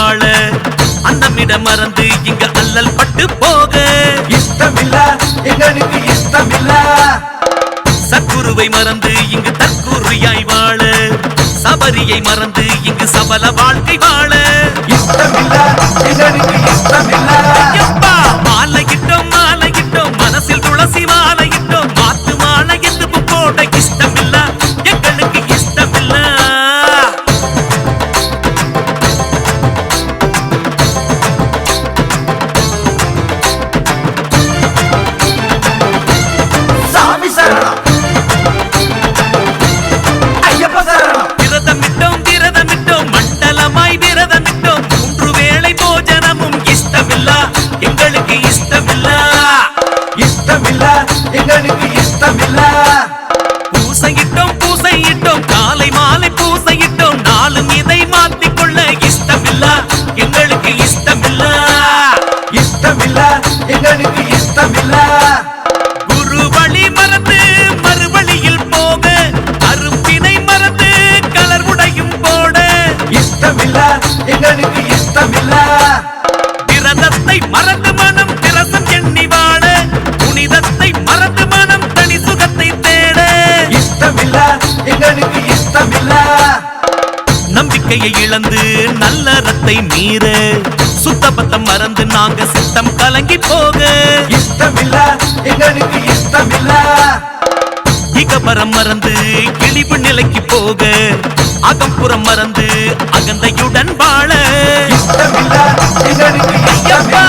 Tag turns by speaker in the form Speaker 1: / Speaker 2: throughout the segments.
Speaker 1: வாழ. அன்னமிட மறந்து இங்க அல்லல் பட்டு போக.
Speaker 2: இஷ்டமில்ல எங்களுக்கு இஷ்டமில்ல.
Speaker 1: சத்குருவை மறந்து இங்கு தற்குறியாய் வாழ. சபரியை மறந்து இங்கு சபல வாழ்க்கை வாழ.
Speaker 2: இஷ்டமில்ல எங்களுக்கு இஷ்டமில்ல.
Speaker 1: எங்களுக்கு இஷ்டமில்ல. விரதத்தை மறந்து மனம் திரசம் எண்ணி வாழ புனிதத்தை மறந்து மனம் தனி சுகத்தை தேட.
Speaker 2: இஷ்டமில்ல எங்களுக்கு இஷ்டமில்ல.
Speaker 1: நம்பிக்கையை இழந்து நல்லறத்தை மீற சுத்தபத்தம் மறந்து நாங்க சித்தம் கலங்கி போக.
Speaker 2: இஷ்டமில்ல எங்களுக்கு இஷ்டமில்ல.
Speaker 1: இகபரம் மறந்து கிழிவு நிலைக்கு போக அகம்புறம் மறந்து அகந்தையுடன் வாழ ஐயப்பா!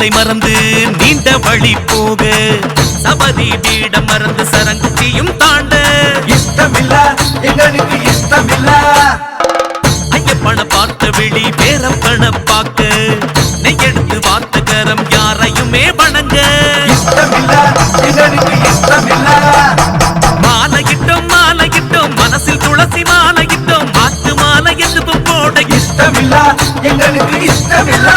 Speaker 1: நீலிமலை மறந்து நீண்ட வழி போக சபரி பீடம் மறந்து சரங்குத்தியும் தாண்ட.
Speaker 2: இஷ்டமில்ல எங்களுக்கு இஷ்டமில்ல.
Speaker 1: ஐயப்பன பார்த்த வெளி பேரம் கணப்பாக்க நெய்யெடுத்து வார்த்த கரம் யாரையுமே வணங்க.
Speaker 2: இஷ்டமில்ல எங்களுக்கு இஷ்டமில்ல.
Speaker 1: மாலையிட்டோம் மாலையிட்டோம் மனசில் துளசி மாலையிட்டோம் மாத்து மாலை எதுவும் போட.
Speaker 2: இஷ்டமில்ல எங்களுக்கு இஷ்டமில்ல.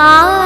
Speaker 2: உம்மை